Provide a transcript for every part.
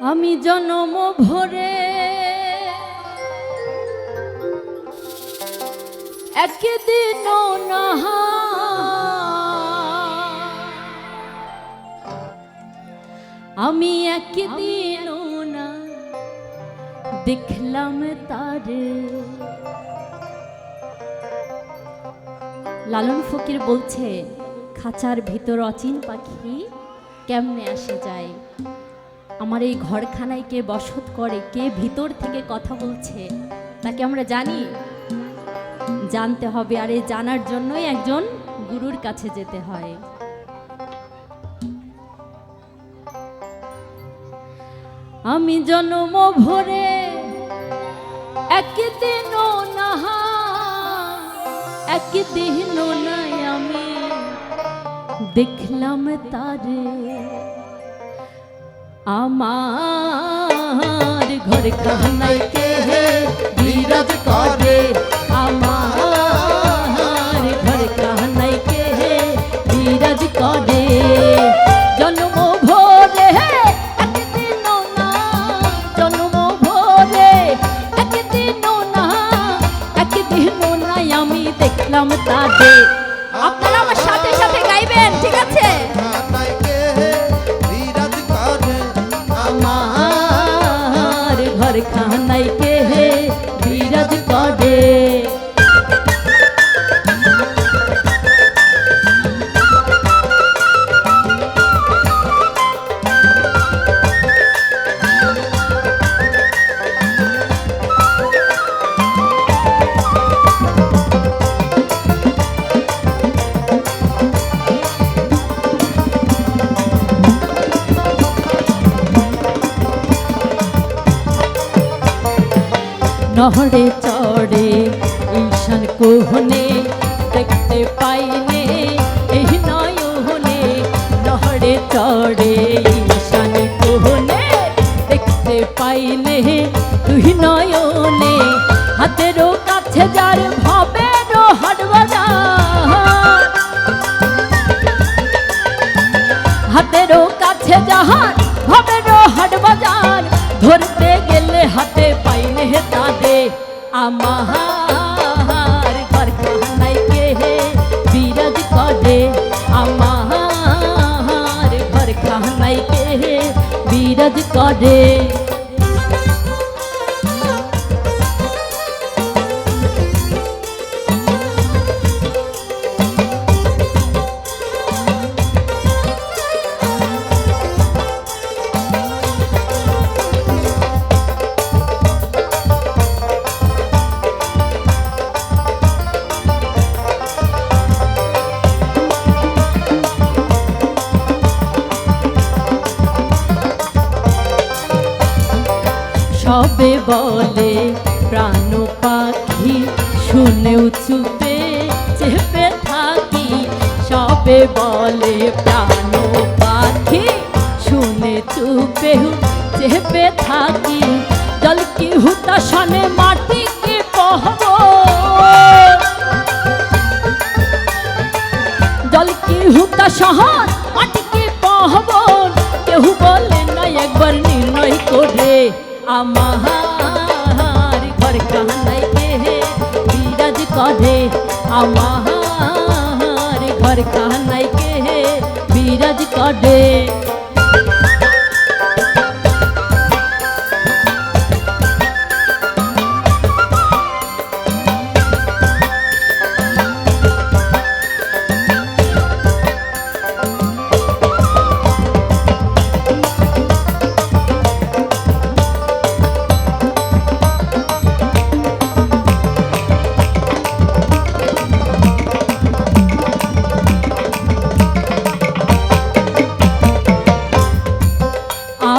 আমি জনম ভরে। একদিন নাহা আমি একদিন না দেখলাম তারে। লালন ফকির বলছে, খাঁচার ভিতর অচিন পাখি কেমনে আসে যায়? আমার এই ঘরখানায় কে বসত করে, কে ভিতর থেকে কথা বলছে তাকে আমরা জানি? জানতে হবে, আর এই জানার জন্যই একজন গুরুর কাছে যেতে হয়। আমি জন্ম ভরে নাই আমি। দেখলাম তারে আমার ঘর কাহানাই কে বিরাজ নহরে চড়ে, ঈশান কোহনে দেখতে পাইনে, এই নয়নে নহরে চড়ে, ঈশান কোহনে দেখতে পাইনে তুই নয়নে হাতেরও কাছে যার আমার কাহানাই কে বিরাজ করে আমার কাহানাই কে বিরাজ করে সবে বলে প্রাণ পাখি শুনেও চুপে চেপে থাকি। সবে বলে প্রাণ পাখি, শুনে চুপে চেপে থাকি। জল কি হুতা শনে আমার ঘর কাহানাই কে বিরাজ করে আমার ঘর কাহানাই কে বিরাজ করে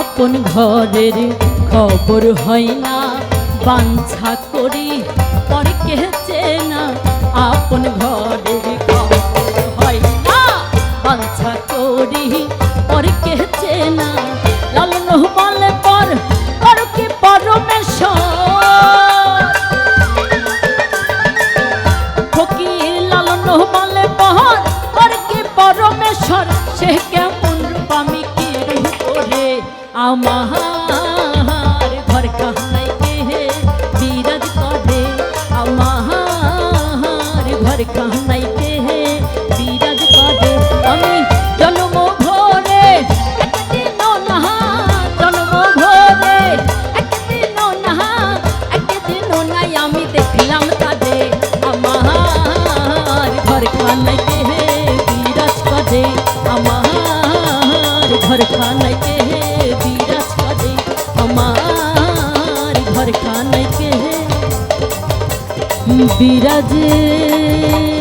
আপন ঘরের খবর হয় না। বাঞ্ছা করি, পরে কেছে চেনা। আপন ঘরের খবর হয় না। বাঞ্ছা করি, পরে কেছে আমার ঘর কাহাই কে বিরাজ করে আমার ঘর কাহাই বিরাজে।